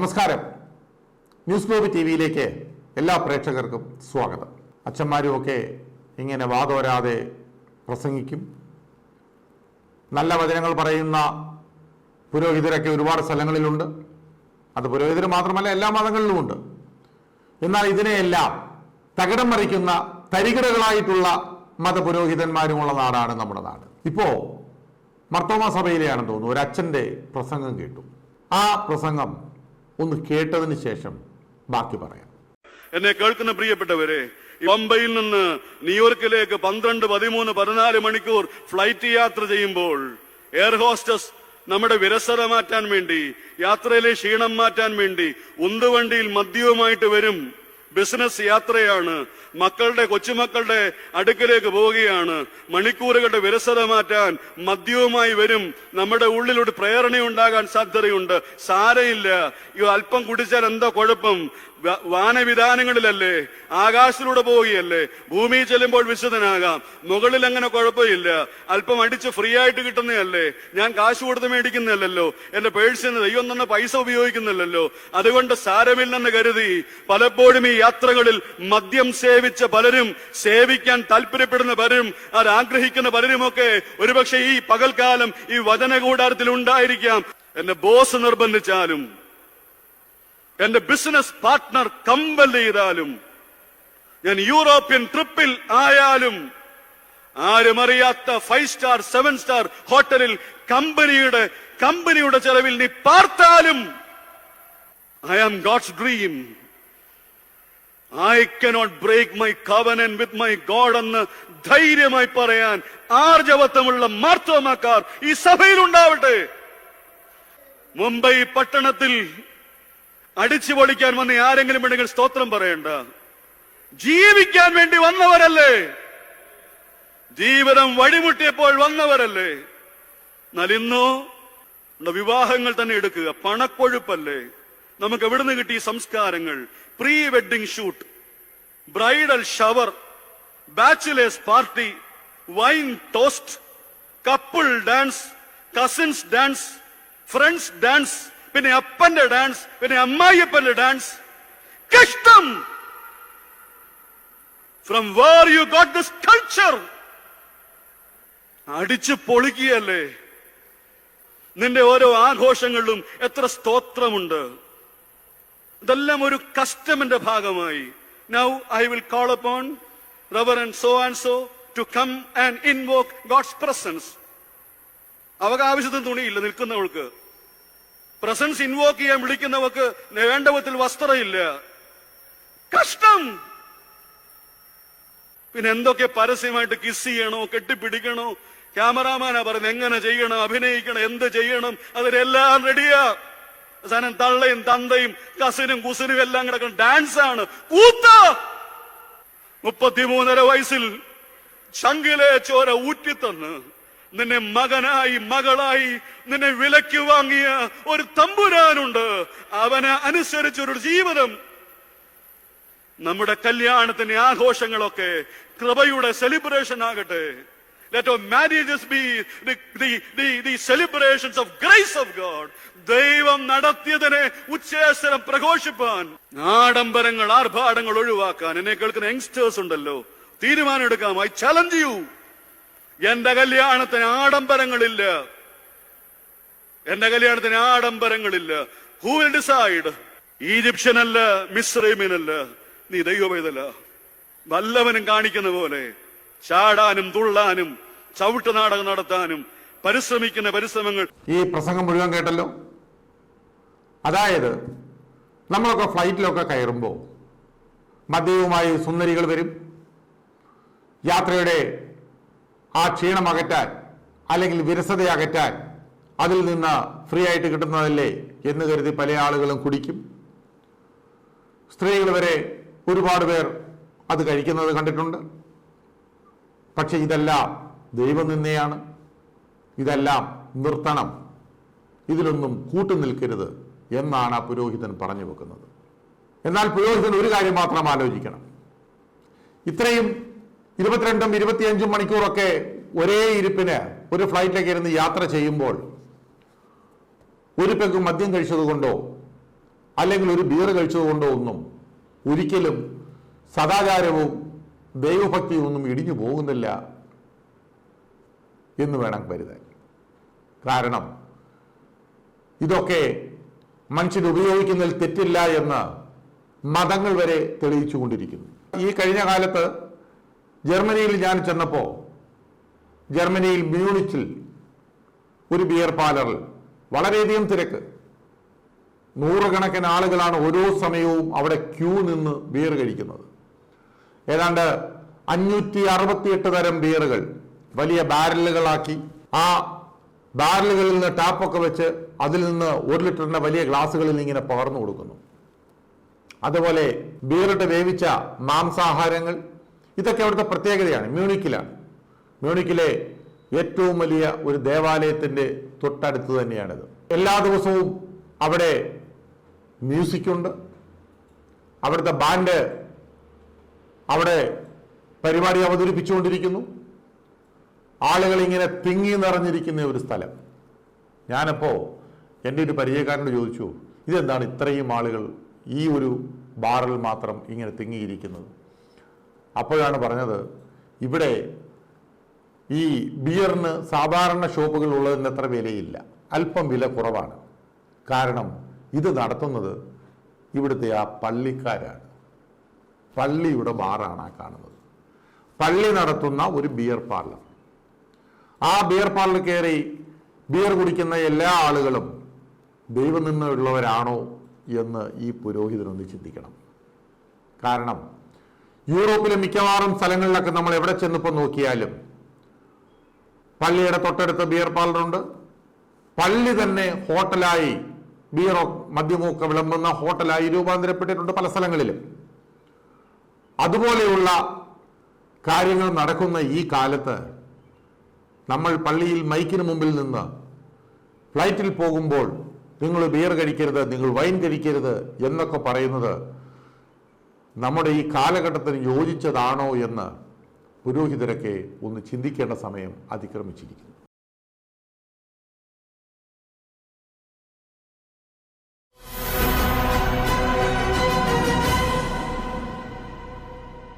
നമസ്കാരം. News globe T വിയിലേക്ക് എല്ലാ പ്രേക്ഷകർക്കും സ്വാഗതം. അച്ഛന്മാരും ഒക്കെ ഇങ്ങനെ വാതോരാതെ പ്രസംഗിക്കും. നല്ല വചനങ്ങൾ പറയുന്ന പുരോഹിതരൊക്കെ ഒരുപാട് സ്ഥലങ്ങളിലുണ്ട്. അത് പുരോഹിതർ മാത്രമല്ല എല്ലാ മതങ്ങളിലുമുണ്ട് എന്നാൽ ഇതിനെയെല്ലാം തകിടം മറിക്കുന്ന തരികിടകളായിട്ടുള്ള മതപുരോഹിതന്മാരുമുള്ള നാടാണ് നമ്മുടെ നാട്. ഇപ്പോൾ മർത്തോമ സഭയിലെയാണെന്ന് തോന്നുന്നു ഒരു അച്ഛന്റെ പ്രസംഗം കേട്ടു. ആ പ്രസംഗം ഒന്ന് കേട്ടതിന് ശേഷം ബാക്കി പറയാം. എന്നെ കേൾക്കുന്ന പ്രിയപ്പെട്ടവരെ ബംബൈയിൽ നിന്ന് ന്യൂയോർക്കിലേക്ക് പന്ത്രണ്ട് പതിമൂന്ന് പതിനാല് മണിക്കൂർ ഫ്ലൈറ്റ് യാത്ര ചെയ്യുമ്പോൾ എയർ ഹോസ്റ്റസ് നമ്മുടെ വിരസത മാറ്റാൻ വേണ്ടി യാത്രയിലെ ക്ഷീണം മാറ്റാൻ വേണ്ടി ഉന്തുവണ്ടിയിൽ മദ്യവുമായിട്ട് വരും. ബിസിനസ് യാത്രയാണ്. മക്കളുടെ കൊച്ചുമക്കളുടെ അടുക്കലേക്ക് പോവുകയാണ്. മണിക്കൂറുകളുടെ വിരസത മാറ്റാൻ മദ്യവുമായി വരും. നമ്മുടെ ഉള്ളിലൊരു പ്രേരണയുണ്ടാകാൻ സാധ്യതയുണ്ട്. സാരയില്ല. അല്പം കുടിച്ചാൽ എന്താ കുഴപ്പം? വാനവിധാനങ്ങളിലല്ലേ? ആകാശത്തിലൂടെ പോവുകയല്ലേ? ഭൂമിയിൽ ചെല്ലുമ്പോൾ വിശുദ്ധനാകാം. മുകളിൽ അങ്ങനെ കുഴപ്പമില്ല. അല്പം അടിച്ച് ഫ്രീ ആയിട്ട് കിട്ടുന്നതല്ലേ? ഞാൻ കാശ് കൊടുത്ത് മേടിക്കുന്നതല്ലോ എന്റെ പേഴ്സിന് ദൈവം തന്നെ പൈസ ഉപയോഗിക്കുന്നില്ലല്ലോ അതുകൊണ്ട് സാരമില്ലെന്ന് കരുതി പലപ്പോഴും ഈ യാത്രകളിൽ മദ്യം സേവിച്ച പലരും സേവിക്കാൻ താല്പര്യപ്പെടുന്ന പലരും അത് ആഗ്രഹിക്കുന്ന പലരുമൊക്കെ ഒരുപക്ഷെ ഈ പകൽക്കാലം ഈ വചന കൂടാരത്തിൽ ഉണ്ടായിരിക്കാം. എന്റെ ബോസ് നിർബന്ധിച്ചാലും എന്റെ ബിസിനസ് പാർട്ട്ണർ കമ്പൽ ഞാൻ യൂറോപ്യൻ ട്രിപ്പിൽ ആയാലും ആരും അറിയാത്ത ഫൈവ് സ്റ്റാർ സെവൻ സ്റ്റാർ ഹോട്ടലിൽ കമ്പനിയുടെ കമ്പനിയുടെ ചെലവിൽ നീ പാർത്താലും I am God's dream I cannot break my covenant with my God എന്ന് ധൈര്യമായി പറയാൻ ആർജവത്വമുള്ള മാർത്തോമാക്കാർ ഈ സഭയിൽ ഉണ്ടാവട്ടെ മുംബൈ പട്ടണത്തിൽ അടിച്ചു പൊളിക്കാൻ വന്ന ആരെങ്കിലും ഉണ്ടെങ്കിൽ സ്തോത്രം പറയണ്ട. ജീവിക്കാൻ വേണ്ടി വന്നവരല്ലേ? ജീവിതം വഴിമുട്ടിയപ്പോൾ വന്നവരല്ലേ? എന്നാൽ ഇന്നോ വിവാഹങ്ങൾ തന്നെ എടുക്കുക. പണക്കൊഴുപ്പല്ലേ? നമുക്ക് എവിടുന്ന് കിട്ടി സംസ്കാരങ്ങൾ? Pre wedding shoot bridal shower bachelors party wine toast couple dance cousins dance friends dance പിന്നെ അപ്പന്റെ ഡാൻസ് പിന്നെ അമ്മായിയപ്പന്റെ ഡാൻസ്. കഷ്ടം. From where you got this culture അടിച്ചു പൊളിക്കുകയല്ലേ? നിന്റെ ഓരോ ആഘോഷങ്ങളിലും എത്ര സ്തോത്രമുണ്ട്. ഇതെല്ലാം ഒരു കസ്റ്റമിന്റെ ഭാഗമായി. Now I will call upon and so and so to come and invoke God's presence അവക്ക് ആവശ്യത്തിന് തുണിയില്ല നിൽക്കുന്നവൾക്ക്. പ്രസൻസ് ഇൻവോക്ക് ചെയ്യാൻ വിളിക്കുന്നവർക്ക് വേണ്ട വിധത്തിൽ വസ്ത്രമില്ല. കഷ്ടം. പിന്നെ എന്തൊക്കെ പരസ്യമായിട്ട് കിസ് ചെയ്യണോ കെട്ടിപ്പിടിക്കണോ ക്യാമറാമാനാ പറയുന്നത് എങ്ങനെ ചെയ്യണം അഭിനയിക്കണം എന്ത് ചെയ്യണം അതിലെല്ലാം റെഡിയാ അവസാനം തള്ളയും തന്തയും കസിനും കുസിനും എല്ലാം കിടക്കണം. ഡാൻസ് ആണ്. കൂത്ത. മുപ്പത്തിമൂന്നര വയസ്സിൽ ശങ്കിലെ ചോര ഊറ്റിത്തന്ന്. നിന്നെ മകനായി മകളായി നിന്നെ വിലയ്ക്ക് വാങ്ങിയ ഒരു തമ്പുരാനുണ്ട്. അവനെ അനുസരിച്ചൊരു ജീവിതം. നമ്മുടെ കല്യാണത്തിന്റെ ആഘോഷങ്ങളൊക്കെ കൃപയുടെ സെലിബ്രേഷൻ ആകട്ടെ. Let of marriages be the celebration of grace of God ദൈവം നടത്തിയതിനെ ഉച്ചേശ്വരം പ്രഘോഷിപ്പാൻ ആഡംബരങ്ങൾ ആർഭാടങ്ങൾ ഒഴിവാക്കാൻ എന്നെ കേൾക്കുന്ന യങ്സ്റ്റേഴ്സ് ഉണ്ടല്ലോ തീരുമാനം എടുക്കാം ഐ ചലഞ്ച് യു എന്റെ കല്യാണത്തിന് ആഡംബരങ്ങളില്ല. എന്റെ കല്യാണത്തിന് ആഡംബരങ്ങളില്ല. ഹൂ വിൽ ഡിസൈഡ് ഈജിപ്ഷ്യനല്ല മിശ്രൈമിനല്ല നീ ദൈവമേതല്ല. വല്ലവനും കാണിക്കുന്ന പോലെ ചാടാനും തുള്ളാനും ചവിട്ട് നാടകം നടത്താനും പരിശ്രമിക്കുന്ന പരിശ്രമങ്ങൾ. ഈ പ്രസംഗം മുഴുവൻ കേട്ടല്ലോ? അതായത് നമ്മളൊക്കെ ഫ്ലൈറ്റിലൊക്കെ കയറുമ്പോൾ മദ്യവുമായി സുന്ദരികൾ വരും. യാത്രയുടെ ആ ക്ഷീണം അകറ്റാൻ അല്ലെങ്കിൽ വിരസത അകറ്റാൻ അതിൽ നിന്ന് ഫ്രീ ആയിട്ട് കിട്ടുന്നതല്ലേ എന്ന് കരുതി പല ആളുകളും കുടിക്കും. സ്ത്രീകൾ വരെ ഒരുപാട് പേർ അത് കഴിക്കുന്നത് കണ്ടിട്ടുണ്ട്. പക്ഷെ ഇതെല്ലാം ദൈവനിന്ദയാണ്. ഇതെല്ലാം നിർത്തണം. ഇതിലൊന്നും കൂട്ടു നിൽക്കരുത് എന്നാണ് ആ പുരോഹിതൻ പറഞ്ഞു വെക്കുന്നത്. എന്നാൽ പുരോഹിതൻ ഒരു കാര്യം മാത്രം ആലോചിക്കണം. ഇത്രയും ഇരുപത്തിരണ്ടും ഇരുപത്തിയഞ്ചും മണിക്കൂറൊക്കെ ഒരേ ഇരിപ്പിന് ഒരു ഫ്ലൈറ്റിലേക്ക് ഇരുന്ന് യാത്ര ചെയ്യുമ്പോൾ ഒരു പെഗ് മദ്യം കഴിച്ചതുകൊണ്ടോ അല്ലെങ്കിൽ ഒരു ബിയർ കഴിച്ചതുകൊണ്ടോ ഒന്നും ഒരിക്കലും സദാചാരവും ദൈവഭക്തിയും ഒന്നും ഇടിഞ്ഞു പോകുന്നില്ല എന്ന് വേണം കരുതാൻ. കാരണം ഇതൊക്കെ മനുഷ്യൻ ഉപയോഗിക്കുന്നതിൽ തെറ്റില്ല എന്ന് മതങ്ങൾ വരെ തെളിയിച്ചുകൊണ്ടിരിക്കുന്നു. ഈ കഴിഞ്ഞ കാലത്ത് ജർമ്മനിയിൽ ഞാൻ ചെന്നപ്പോൾ ജർമ്മനിയിൽ മ്യൂണിച്ചിൽ ഒരു ബിയർ പാർലറിൽ വളരെയധികം തിരക്ക്. നൂറുകണക്കിന് ആളുകളാണ് ഓരോ സമയവും അവിടെ ക്യൂ നിന്ന് ബിയർ കഴിക്കുന്നത്. ഏതാണ്ട് അഞ്ഞൂറ്റി അറുപത്തിയെട്ട് തരം ബിയറുകൾ വലിയ ബാരലുകളാക്കി. ആ ബാരലുകളിൽ നിന്ന് ടാപ്പൊക്കെ വെച്ച് അതിൽ നിന്ന് ഒരു ലിറ്ററിന്റെ വലിയ ഗ്ലാസ്സുകളിൽ ഇങ്ങനെ പകർന്നു കൊടുക്കുന്നു. അതുപോലെ ബീറിട്ട് വേവിച്ച മാംസാഹാരങ്ങൾ ഇതൊക്കെ അവിടുത്തെ പ്രത്യേകതയാണ്. മ്യൂണിക്കിലാണ്. മ്യൂണിക്കിലെ ഏറ്റവും വലിയ ഒരു ദേവാലയത്തിന്റെ തൊട്ടടുത്ത് തന്നെയാണിത്. എല്ലാ ദിവസവും അവിടെ മ്യൂസിക്കുണ്ട്. അവിടുത്തെ ബാൻഡ് അവിടെ പരിപാടി അവതരിപ്പിച്ചുകൊണ്ടിരിക്കുന്നു. ആളുകൾ ഇങ്ങനെ തിങ്ങി നിറഞ്ഞിരിക്കുന്ന ഒരു സ്ഥലം. ഞാനപ്പോൾ എന്റെ ഒരു പരിചയക്കാരനോട് ചോദിച്ചു ഇതെന്താണ് ഇത്രയും ആളുകൾ ഈ ഒരു ബാറിൽ മാത്രം ഇങ്ങനെ തിങ്ങിയിരിക്കുന്നത്? അപ്പോഴാണ് പറഞ്ഞത് ഇവിടെ ഈ ബിയറിന് സാധാരണ ഷോപ്പുകൾ ഉള്ളതിന് അത്ര വിലയില്ല. അല്പം വില കുറവാണ്. കാരണം ഇത് നടത്തുന്നത് ഇവിടുത്തെ ആ പള്ളിക്കാരാണ്. പള്ളിയുടെ ബാറാണ് ആ കാണുന്നത്. പള്ളി നടത്തുന്ന ഒരു ബിയർ പാർലർ. ആ ബിയർ പാർലർ കയറി ബിയർ കുടിക്കുന്ന എല്ലാ ആളുകളും ദൈവം നിന്നുള്ളവരാണോ എന്ന് ഈ പുരോഹിതനൊന്ന് ചിന്തിക്കണം. കാരണം യൂറോപ്പിലെ മിക്കവാറും സ്ഥലങ്ങളിലൊക്കെ നമ്മൾ എവിടെ ചെന്നിപ്പോൾ നോക്കിയാലും പള്ളിയുടെ തൊട്ടടുത്ത് ബിയർ പാർലറുണ്ട് പള്ളി തന്നെ ഹോട്ടലായി ബിയറോ മദ്യമൊക്കെ വിളമ്പുന്ന ഹോട്ടലായി രൂപാന്തരപ്പെട്ടിട്ടുണ്ട് പല സ്ഥലങ്ങളിലും. അതുപോലെയുള്ള കാര്യങ്ങൾ നടക്കുന്ന ഈ കാലത്ത് നമ്മൾ പള്ളിയിൽ മൈക്കിന് മുമ്പിൽ നിന്ന് ഫ്ലൈറ്റിൽ പോകുമ്പോൾ നിങ്ങൾ ബിയർ കഴിക്കരുത് നിങ്ങൾ വൈൻ കഴിക്കരുത് എന്നൊക്കെ പറയുന്നത് നമ്മുടെ ഈ കാലഘട്ടത്തിന് യോജിച്ചതാണോ എന്ന് പുരോഹിതരൊക്കെ ഒന്ന് ചിന്തിക്കേണ്ട സമയം അതിക്രമിച്ചിരിക്കുന്നു.